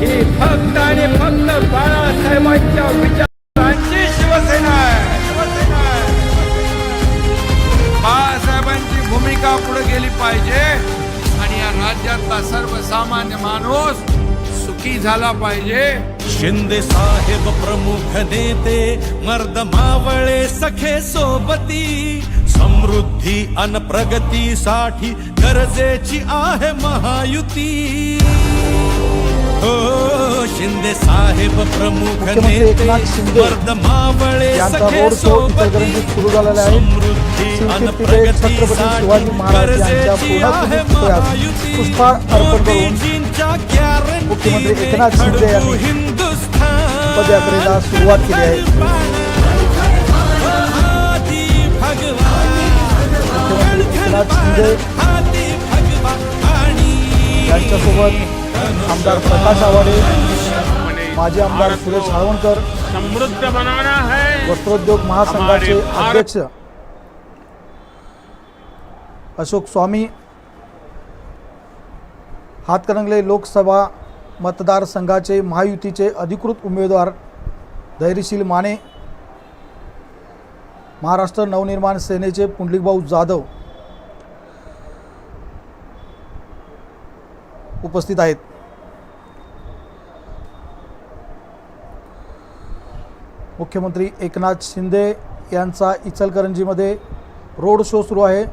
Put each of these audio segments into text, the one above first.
ही फक्त आणि फक्त बाळासाहेबांच्या विचारांची शिवसेना आहे. शिवसेना बाळासाहेबांची भूमिका पुढे गेली पाहिजे आणि या राज्यातला सर्वसामान्य माणूस सुखी झाला पाहिजे. शिंदे साहेब प्रमुख नेते मर्द मावळे सखे सोबती समृद्धी अन प्रगतीसाठी गरजेची आहे महायुती. हो शिंदे साहेब प्रमुख नेते एकनाथ शिंदे मर्द मावळे यांचा सखे आहे. समृद्धी अन प्रगतीसाठी गरजेची आहे महायुती. मोदीजींच्या घडवू हिंदुस्थान. पदयात्रेला सुरुवात केली आहे. एकनाथ शिंदे यांच्यासोबत आमदार प्रकाश आवाडे माजी आमदार सुरेश हाळवणकर समृद्ध बनाना है। वस्त्रोद्योग महासंघाचे अध्यक्ष अशोक स्वामी हातकणंगले लोकसभा मतदारसंघाचे महायुतीचे अधिकृत उमेदवार धैर्यशील माने महाराष्ट्र नवनिर्माण सेनेचे पुंडलिकभाऊ जाधव उपस्थित आहेत. मुख्यमंत्री एकनाथ शिंदे यांचा इचलकरंजीमध्ये रोड शो सुरू आहे.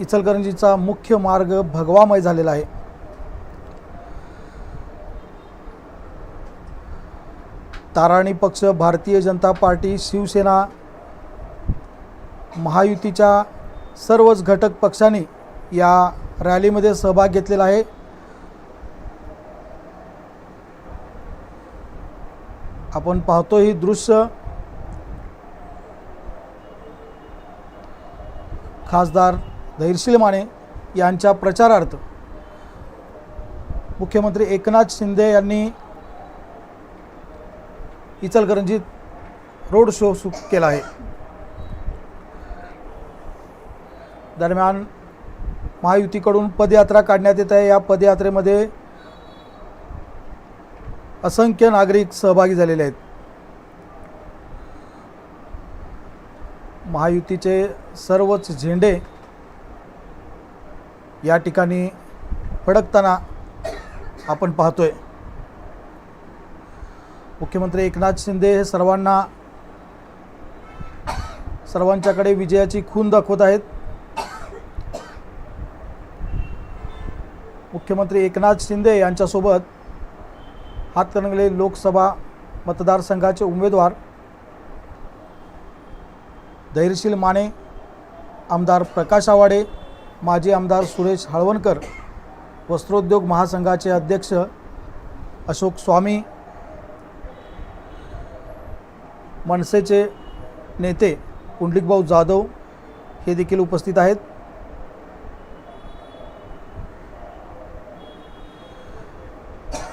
इचलकरंजीचा मुख्य मार्ग भगवामय झालेला आहे. ताराणी पक्ष भारतीय जनता पार्टी शिवसेना महायुतीच्या सर्वच घटक पक्षांनी या रॅलीमध्ये सहभाग घेतलेला आहे. आपण पाहतो ही दृश्य. खासदार धैर्शील माने यांच्या प्रचारार्थ. मुख्यमंत्री एकनाथ शिंदे यांनी इचलकरंजीत रोड शो सु केला आहे. दरम्यान महायुतीकडून पदयात्रा काढण्यात येत आहे. या पदयात्रेमध्ये असंख्य नागरिक सहभागी झालेले आहेत. महायुतीचे सर्वच झेंडे या ठिकाणी फडकताना आपण पाहतोय. मुख्यमंत्री एकनाथ शिंदे हे सर्वांना सर्वांच्याकडे विजयाची खून दाखवत आहेत. मुख्यमंत्री एकनाथ शिंदे यांच्यासोबत हातकणंगले लोकसभा मतदारसंघाचे उमेदवार धैर्यशील माने आमदार प्रकाश आवाडे माजी आमदार सुरेश हळवणकर वस्त्रोद्योग महासंघाचे अध्यक्ष अशोक स्वामी मनसेचे नेते पुंडलिकभाऊ जाधव हे देखील उपस्थित आहेत.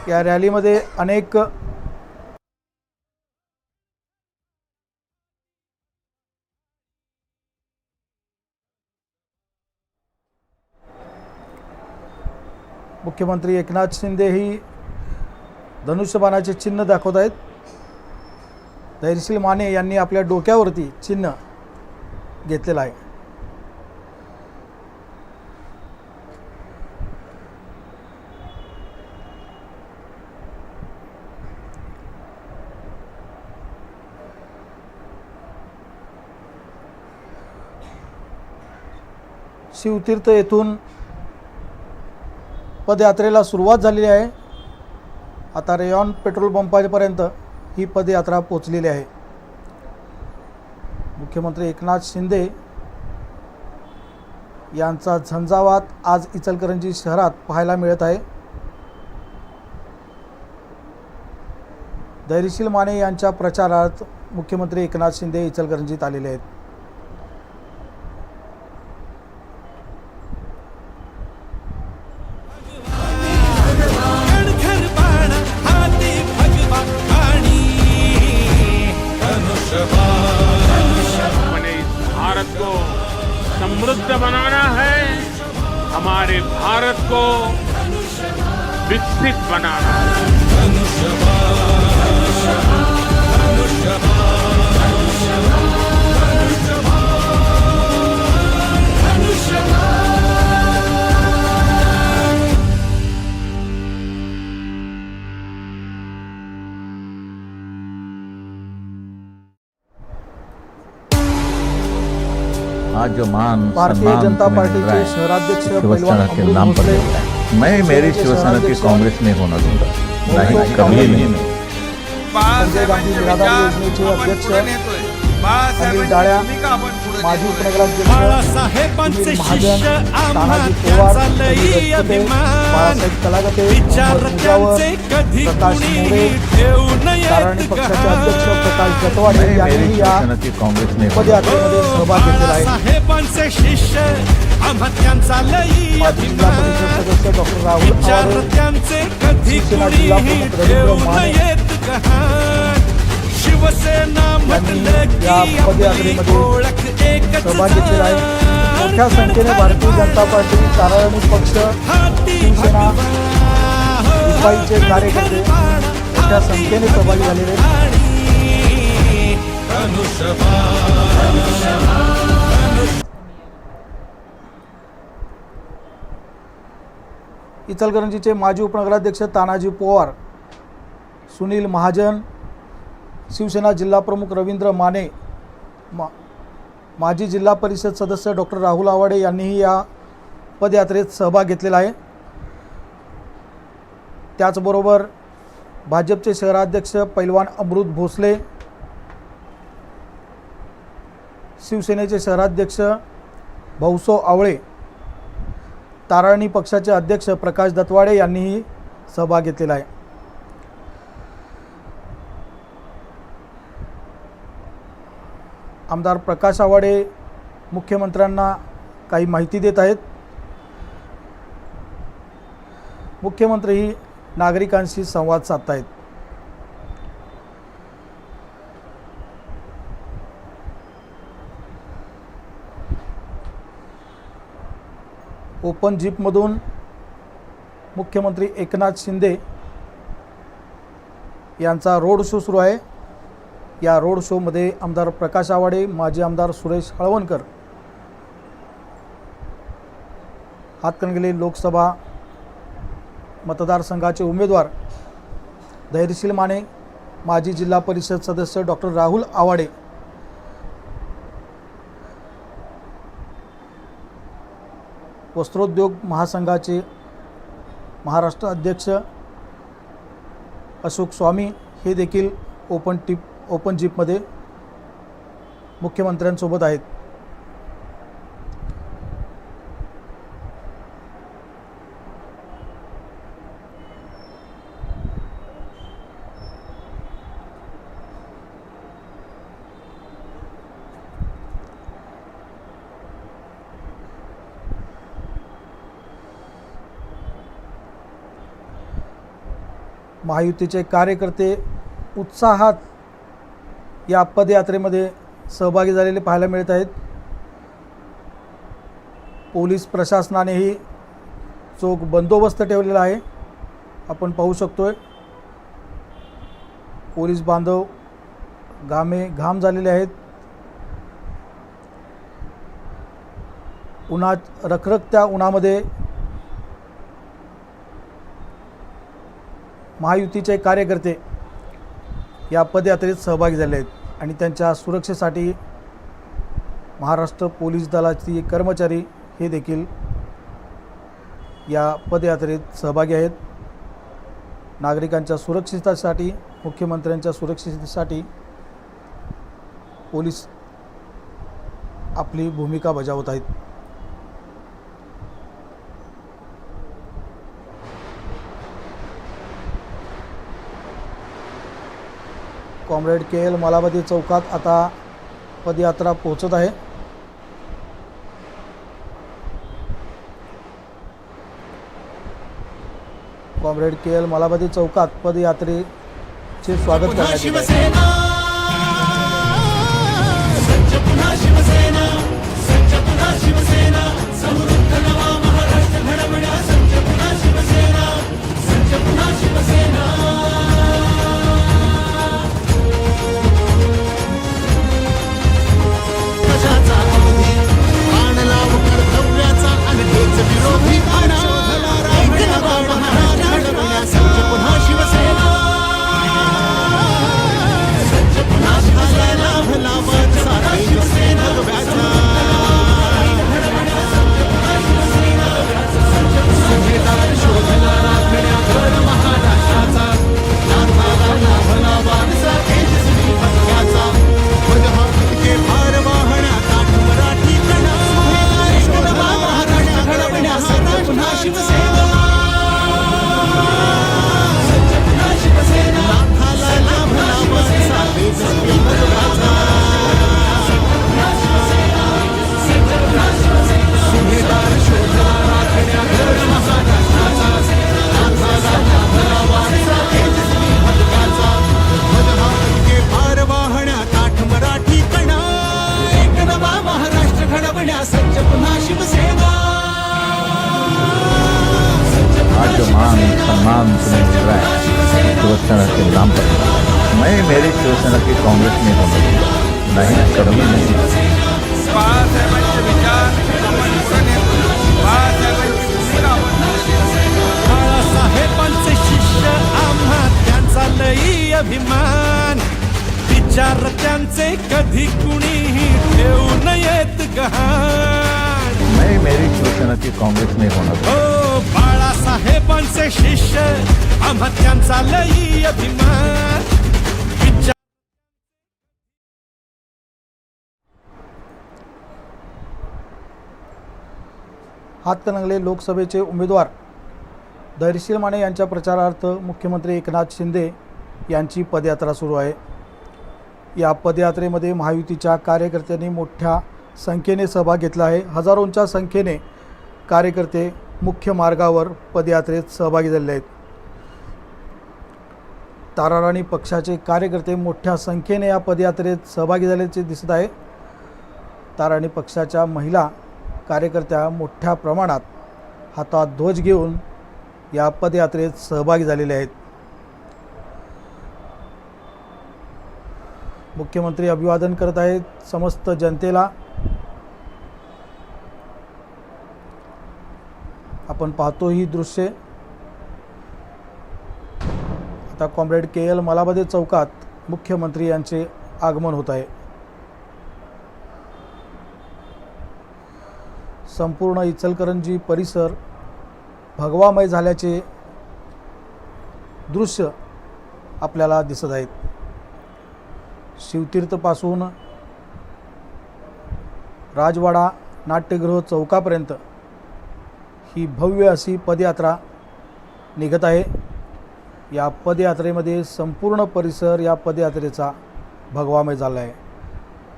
या रॅलीमध्ये अनेक मुख्यमंत्री एकनाथ शिंदे ही धनुष्यबाणाचे चिन्ह दाखवत आहेत. धैर्यशील माने यांनी आपल्या डोक्यावरती चिन्ह घेतलेलं आहे. शिवतीर्थ येथून पदयात्रेला सुरुवात झालेली आहे. आता रेयॉन पेट्रोल पंपापर्यंत ही पदयात्रा पोचलेली आहे. मुख्यमंत्री एकनाथ शिंदे यांचा झंझावात आज इचलकरंजी शहरात पाहायला मिळत आहे. धैर्यशील माने यांच्या प्रचारात मुख्यमंत्री एकनाथ शिंदे इचलकरंजीत आलेले आहेत. विकसित बनाना। है आज जो मान भारतीय सम्मान जनता तुम्हें मिल पार्टी रहा के है शहराध्यक्ष शिवसेना पहलवान के अमृत नाम पर भोसले, मिलता है। मैं मेरी शिवसेना के कांग्रेस नहीं होना दूंगा नहीं कभी नाही. संजय गांधी योजनेचे अध्यक्ष डाळ्या, माजी महाजन तानाजी पवार बाळासाहेब प्रकाश मोरे पक्षाचे अध्यक्ष. प्रकाश जतवाडे मैं यांनी या पदयात्रेमध्ये सहभाग घेतलेला आहे आम्हा त्यांचा लई अभिमान विचार त्यांचे कधी कुणीही ठेवू नयेत गहाण. शिवसेना म्हटलं की आपली ओळख एकच मोठ्या संख्येने भारतीय जनता पार्टी तारायणी पक्ष शिवसेना रुपाईचे कार्यकर्ते मोठ्या संख्येने सहभागी झालेले. इचलकरंजीचे माजी उपनगराध्यक्ष तानाजी पवार सुनील महाजन शिवसेना जिल्हाप्रमुख रवींद्र माने मा माजी जिल्हा परिषद सदस्य डॉक्टर राहुल आवाडे यांनीही या पदयात्रेत सहभाग घेतलेला आहे. त्याचबरोबर भाजपचे शहराध्यक्ष पैलवान अमृत भोसले शिवसेनेचे शहराध्यक्ष भाऊसो आवळे ताराणी पक्षाचे अध्यक्ष प्रकाश दत्वाडे यांनीही सहभाग घेतलेला आहे. आमदार प्रकाश आवाडे मुख्यमंत्र्यांना काही माहिती देत आहेत. मुख्यमंत्रीही नागरिकांशी संवाद साधत ओपन जीपमधून मुख्यमंत्री एकनाथ शिंदे यांचा रोड शो सुरू आहे. या रोड शोमध्ये आमदार प्रकाश आवाडे माजी आमदार सुरेश हळवणकर हातकणंगले लोकसभा मतदारसंघाचे उमेदवार. धैर्यशील माने माजी जिल्हा परिषद सदस्य डॉक्टर राहुल आवाडे वस्त्रोद्योग महासंघाचे महाराष्ट्र अध्यक्ष अशोक स्वामी हे देखील ओपन टिप ओपन जीपमध्ये मुख्यमंत्र्यांसोबत आहेत. महायुतीचे कार्यकर्ते उत्साहात या पदयात्रेमध्ये सहभागी झालेले पाहायला मिळत आहेत. पोलीस प्रशासनानेही चोख बंदोबस्त ठेवलेला आहे. आपण पाहू शकतो आहे पोलीस बांधव घामे घाम झालेले आहेत. उन्हात रखरखत्या उन्हामध्ये महायुतीचे कार्यकर्ते या पदयात्रेत सहभागी झाले आहेत आणि त्यांच्या सुरक्षेसाठी महाराष्ट्र पोलीस दलाचे कर्मचारी हे देखील या पदयात्रेत सहभागी आहेत. नागरिकांच्या सुरक्षिततेसाठी मुख्यमंत्र्यांच्या सुरक्षिततेसाठी पोलीस आपली भूमिका बजावत आहेत. कॉम्रेड के एल मालावती चौकात आता पदयात्रा पोहोचत आहे. कॉम्रेड के एल मालावती चौकात पदयात्रेचे स्वागत करण्यात येत आहे. जो मान सम्मान तुम्हें मिल रहा है शिवसेना के नाम पर है। मैं मेरी शिवसेना की कांग्रेस में होने दूंगा नहीं कभी नहीं बाळासाहेबांचे विचार बाळासाहेबांचे शिष्य आम्हा त्यांचा लई अभिमान विचार त्यांचे कधी कुणीही ठेवू नयेत गहाण मैं मेरी शिवसेना की कांग्रेस में होना दूंगा हो बाळासाहेबांचे शिष्य आम्हा त्यांचा लई अभिमान हातकणंगले लोकसभेचे उमेदवार धैर्यशील माने यांच्या प्रचारार्थ मुख्यमंत्री एकनाथ शिंदे यांची पदयात्रा सुरू आहे. या पदयात्रेमध्ये महायुतीच्या कार्यकर्त्यांनी मोठ्या संख्येने सहभाग घेतला आहे. हजारोंच्या संख्येने कार्यकर्ते मुख्य मार्गावर पदयात्रेत सहभागी झालेले आहेत. ताराराणी पक्षाचे कार्यकर्ते मोठ्या संख्येने या पदयात्रेत सहभागी झाल्याचे दिसत आहे. ताराणी पक्षाच्या महिला कार्यकर्त्या मोठ्या प्रमाणात हातात ध्वज घेऊन या पदयात्रेत सहभागी झालेले आहेत. मुख्यमंत्री अभिवादन करत आहेत. समस्त जनतेला आपण पाहतो ही दृश्ये. आता कॉम्रेड के एल मलाबदे चौकात मुख्यमंत्री यांचे आगमन होत आहे. संपूर्ण इचलकरंजी परिसर भगवामय झाल्याचे दृश्य आपल्याला दिसत आहेत. शिवतीर्थपासून राजवाडा नाट्यगृह चौकापर्यंत ही भव्य अशी पदयात्रा निघत आहे. या पदयात्रेमध्ये संपूर्ण परिसर या पदयात्रेचा भगवामय झाला आहे.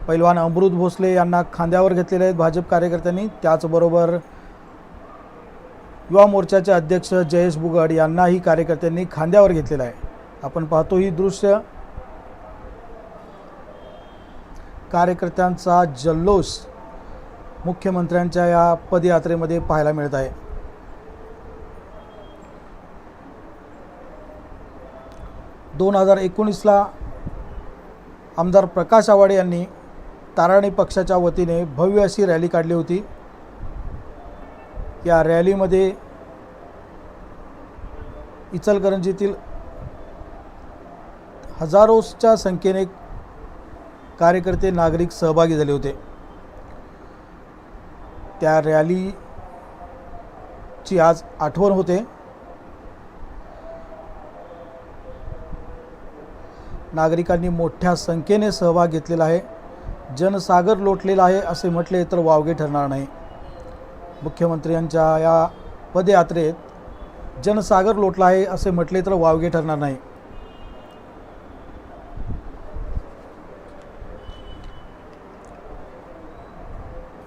पैलवान अमृत भोसले यांना खांद्यावर घेतलेले आहेत भाजप कार्यकर्त्यांनी. त्याचबरोबर युवा मोर्चाचे अध्यक्ष जयेश बुगड यांनाही कार्यकर्त्यांनी खांद्यावर घेतलेलं आहे. आपण पाहतो ही दृश्य. कार्यकर्त्यांचा जल्लोष मुख्यमंत्र्यांच्या या पदयात्रेमध्ये पाहायला मिळत आहे. दोन हजार एकोणीसला आमदार प्रकाश आवाडे यांनी ताराणी पक्षाच्या वतीने भव्य अशी रॅली काढली होती. या रॅलीमध्ये इचलकरंजीतील हजारोच्या संख्येने कार्यकर्ते नागरिक सहभागी झाले होते. त्या रॅलीची आज आठवण होते. नागरिकांनी मोठ्या संख्येने सहभाग घेतलेला आहे. जनसागर लोटलेला आहे असे म्हटले तर वावगे ठरणार नाही. मुख्यमंत्र्यांच्या या पदयात्रेत जनसागर लोटला आहे असे म्हटले तर वावगे ठरणार नाही.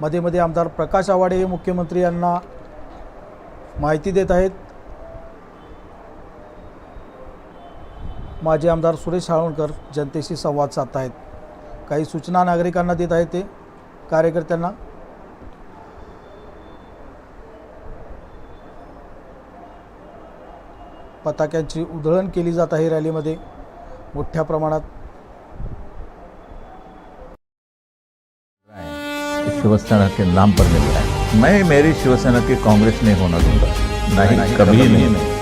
मध्ये मध्ये आमदार प्रकाश आवाडे हे मुख्यमंत्री यांना माहिती देत आहेत. माजी आमदार सुरेश साळुणकर जनतेशी संवाद साधत आहेत काही सूचना नागरिकांना देत आहेत ते. कार्यकर्त्यांना. पताक्यांची उधळण केली जात आहे रॅलीमध्ये. मोठ्या प्रमाणात शिवसेना के नाम पर मिल रहा है मैं मेरी शिवसेना की कांग्रेस में होना दूंगा नहीं कभी नहीं.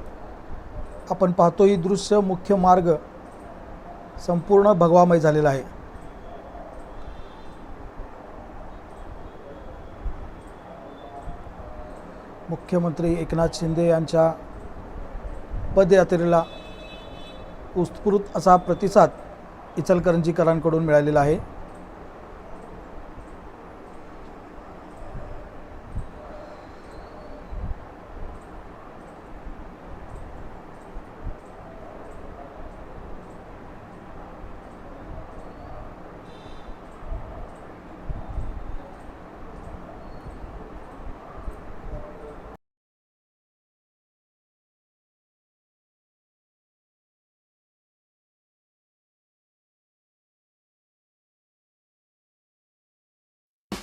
आपण पाहतो ही दृश्य मुख्य मार्ग संपूर्ण भगवामय झालेला आहे. मुख्यमंत्री एकनाथ शिंदे यांच्या पदयात्रेला उत्स्फूर्त असा प्रतिसाद इचलकरंजीकरांकडून मिळालेला आहे.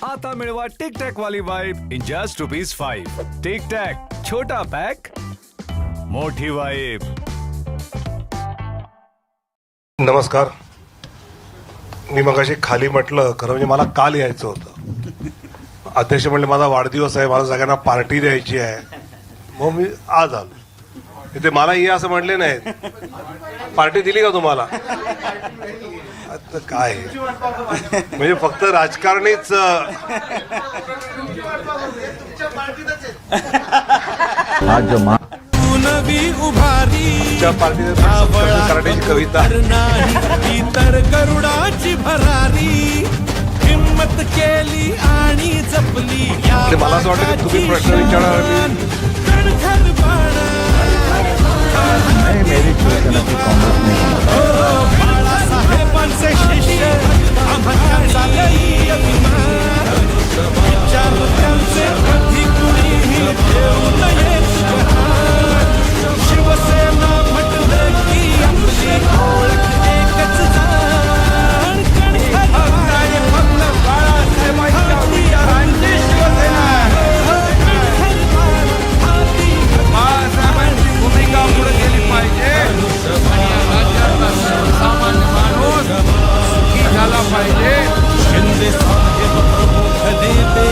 आता मिळवा टिक टॅक वाली vibe in just rupees five Tic Tac छोटा पॅक मोठी वाईब नमस्कार. मी मगाशी खाली म्हटलं खरं म्हणजे मला काल यायचं होतं. अध्यक्ष म्हणले माझा वाढदिवस आहे मला सगळ्यांना पार्टी द्यायची आहे. मग मी आज आलो. ते मला ये असं म्हटले नाही पार्टी दिली का तुम्हाला? आता काय? म्हणजे फक्त राजकारणीच आज उभारी कविता. तर गरुडाची भरारी. हिम्मत केली आणि जपली आणि मला असं वाटतं की तुम्ही प्रश्न विचारणार आणि- कणखर बाणा. शिष्य आम्हाला अभिमान विचार त्यांचे कधी कुणीही ठेवू शिवसेना म्हटलं की आपली ओळख एकच पाहिजे शिंदे साहेब प्रमुख नेते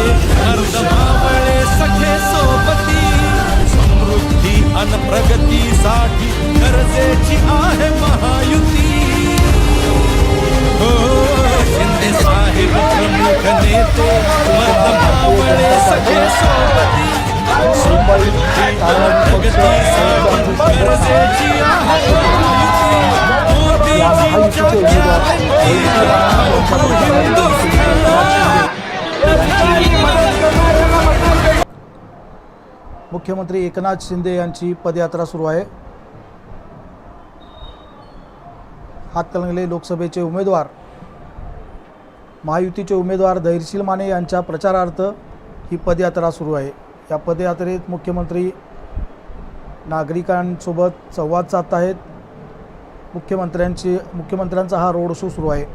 अर्धमावळे सखे सोबती। समृद्धी अन प्रगतीसाठी गरजेची आहे महायुती। हो शिंदे साहेब प्रमुख नेते अर्धमावळे सखे सोबती। समृद्धी अन प्रगतीसाठी गरजेची आहे महायुती। मुख्यमंत्री एकनाथ शिंदे यांची पदयात्रा सुरू आहे. हातकणंगले लोकसभेचे उमेदवार. महायुतीचे उमेदवार धैर्यशील माने यांच्या प्रचारार्थ ही पदयात्रा सुरू आहे. या पदयात्रेत मुख्यमंत्री नागरिकांसोबत संवाद साधत आहेत मुख्यमंत्र्यांची मुख्यमंत्र्यांचा हा रोड शो सुरू आहे.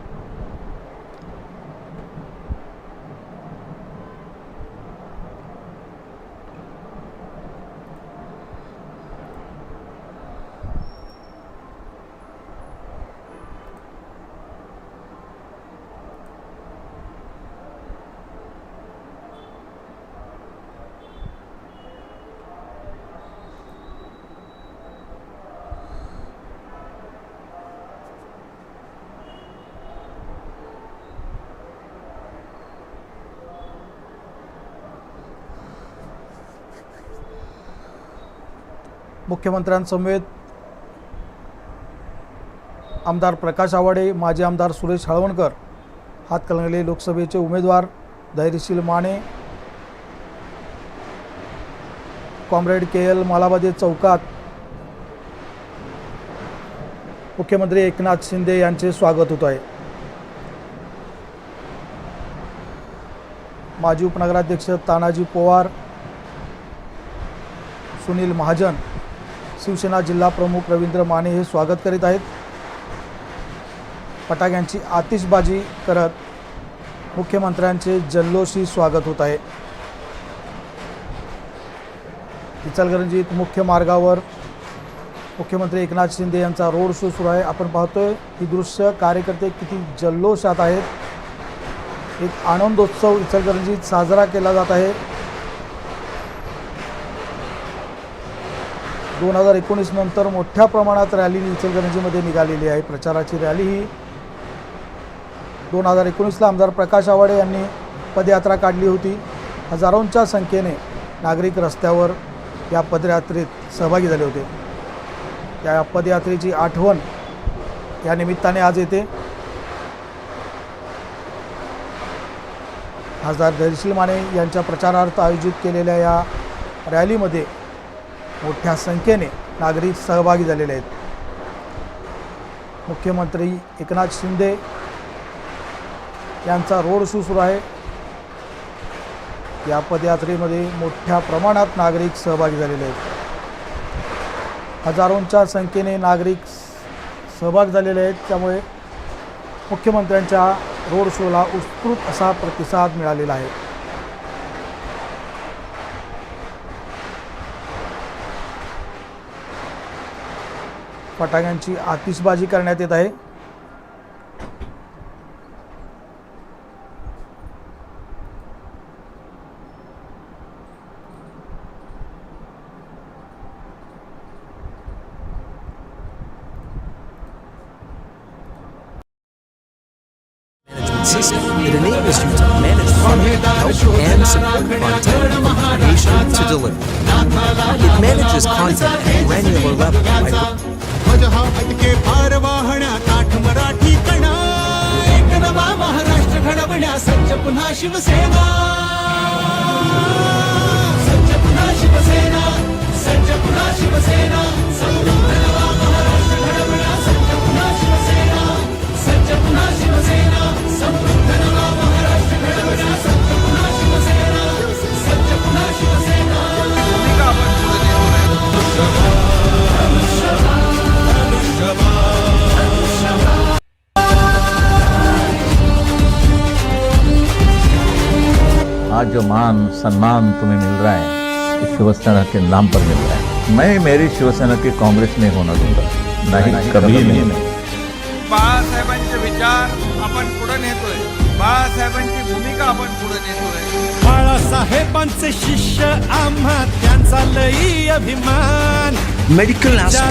मुख्यमंत्र्यांसमवेत आमदार प्रकाश आवाडे माजी आमदार सुरेश हळवणकर हातकणंगले लोकसभेचे उमेदवार Dhairyasheel Mane comrade K L Malabade चौकात मुख्यमंत्री एकनाथ शिंदे यांचे स्वागत होत आहे. माजी उपनगराध्यक्ष तानाजी पवार सुनील महाजन शिवसेना जिल्हा प्रमुख रवींद्र माने हे स्वागत करीत आहेत. फटाक्यांची आतिषबाजी करत मुख्यमंत्र्यांचे जल्लोषी स्वागत होत आहे. इचलकरंजीत मुख्य मार्गावर मुख्यमंत्री एकनाथ शिंदे यांचा रोड शो सुरू आहे. आपण पाहतोय ही दृश्य कार्यकर्ते किती जल्लोषात आहेत. एक आनंदोत्सव इचलकरंजीत साजरा केला जात आहे. दोन हजार एकोणीस नंतर मोठ्या प्रमाणात रॅली इचलकरंजीमध्ये निघालेली आहे. प्रचाराची रॅली ही दोन हजार एकोणीसला आमदार प्रकाश आवाडे यांनी पदयात्रा काढली होती. हजारोंच्या संख्येने नागरिक रस्त्यावर या पदयात्रेत सहभागी झाले होते. या पदयात्रेची आठवण या निमित्ताने आज येते. खासदार धैर्यशील माने यांच्या प्रचारार्थ आयोजित केलेल्या या रॅलीमध्ये मोठ्या संख्येने नागरिक सहभागी झालेले आहेत. मुख्यमंत्री एकनाथ शिंदे यांचा रोड शो सुरू आहे. या पदयात्रेमध्ये मोठ्या प्रमाणात नागरिक सहभागी झालेले आहेत. हजारोंच्या संख्येने नागरिक सहभाग झालेले आहेत. त्यामुळे मुख्यमंत्र्यांच्या रोड शोला उत्स्फूर्त असा प्रतिसाद मिळालेला आहे. फटाक्यांची आतिषबाजी करण्यात येत आहे. सम्मान तुम्हें मिल रहा है ये शिवसेना के नाम पर मिल रहा है। मैं मेरी शिवसेना की कांग्रेस में होना दूंगा नहीं कभी नहीं। बाळासाहेबांचे विचार आपण पुढे नेतोय बाळासाहेबांची भूमिका आपण पुढे नेतोय. बाळासाहेबांचे शिष्य आम्हा त्यांचा लई अभिमान. Aspirants.